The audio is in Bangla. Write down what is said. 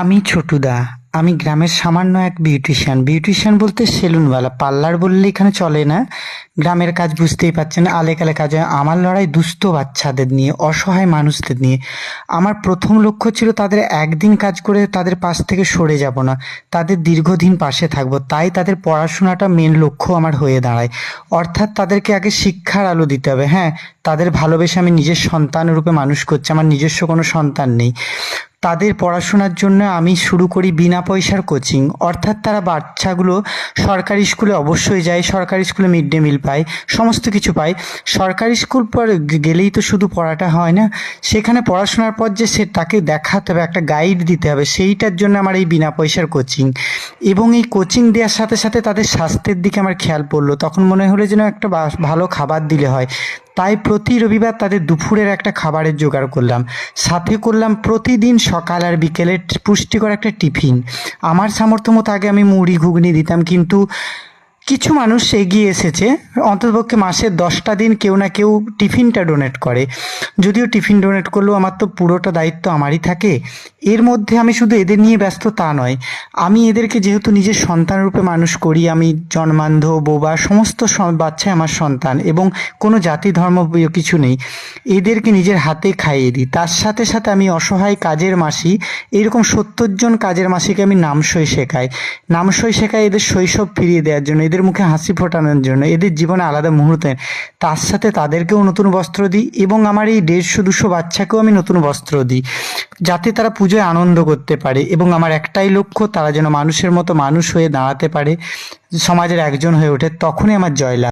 আমি ছোটুদা, আমি গ্রামের সামান্য এক বিউটিশিয়ান। বিউটিশিয়ান বলতে সেলুনওয়ালা, পার্লার বললে এখানে চলে না। গ্রামের কাজ বুঝতেই পারছেন আলে কালে কাজ হয়। আমার লড়াই দুস্থ বাচ্চাদের নিয়ে, অসহায় মানুষদের নিয়ে। আমার প্রথম লক্ষ্য ছিল তাদের একদিন কাজ করে তাদের পাশ থেকে সরে যাব না। তাদের দীর্ঘদিন পাশে থাকব, তাই তাদের পড়াশোনাটা মেন লক্ষ্য আমার হয়ে দাঁড়ায়। অর্থাৎ তাদেরকে আগে শিক্ষার আলো দিতে হবে। হ্যাঁ তাদের ভালোবেসে আমি নিজের সন্তান রূপে মানুষ করছি, আমার নিজস্ব কোনো সন্তান নেই। তাদের পড়াশোনার জন্য আমি শুরু করি বিনা পয়সার কোচিং। অর্থাৎ তারা বাচ্চাগুলো সরকারি স্কুলে অবশ্যই যায়, সরকারি স্কুলে মিড ডে মিল পায়, সমস্ত কিছু পায়। সরকারি স্কুল পর গেলেই তো শুধু পড়াটা হয় না। সেখানে পড়াশোনার পর যে সে তাকে দেখাতে হবে, একটা গাইড দিতে হবে, সেইটার জন্য আমার এই বিনা পয়সার কোচিং। এবং এই কোচিং দেওয়ার সাথে সাথে তাদের স্বাস্থ্যের দিকে আমার খেয়াল পড়ল। তখন মনে হলো যেন একটা ভালো খাবার দিলে হয়। তাই প্রতি রবিবার তাদের দুপুরের একটা খাবারের জোগাড় করলাম। সাথে করলাম প্রতিদিন সকাল আর বিকেলে পুষ্টিকর একটা টিফিন। আমার সামর্থ্য মতো আগে আমি মুড়ি, ঘুগনি দিতাম, কিন্তু কিছু মানুষ এগিয়ে এসেছে। অন্ততপক্ষে মাসের দশটা দিন কেউ না কেউ টিফিনটা ডোনেট করে। যদিও টিফিন ডোনেট করলেও আমার তো পুরোটা দায়িত্ব আমারই থাকে। এর মধ্যে আমি শুধু এদের নিয়ে ব্যস্ত তা নয়, আমি এদেরকে যেহেতু নিজের সন্তান রূপে মানুষ করি, আমি জন্মান্ধ, বোবা, সমস্ত বাচ্চাই আমার সন্তান এবং কোনো জাতি, ধর্ম কিছু নেই। এদেরকে নিজের হাতে খাইয়ে দিই। তার সাথে সাথে আমি অসহায় কাজের মাসি। এরকম সত্তর জন কাজের মাসিকে আমি নামসই শেখাই। নামসই শেখাই এদের শৈশব ফিরিয়ে দেওয়ার জন্য। এদের মুখে হাসি ফোটানোর জন্য, এদের জীবনে আলাদা মুহূর্তে। তার সাথে তাদেরকেও নতুন বস্ত্র দিই এবং আমার এই দেড়শো, দুশো বাচ্চাকেও আমি নতুন বস্ত্র দিই, যাতে তারা পুজোয় আনন্দ করতে পারে এবং আমার একটাই লক্ষ্য, তারা যেন মানুষের মতো মানুষ হয়ে দাঁড়াতে পারে, সমাজের একজন হয়ে ওঠে, তখনই আমার জয়লাভ।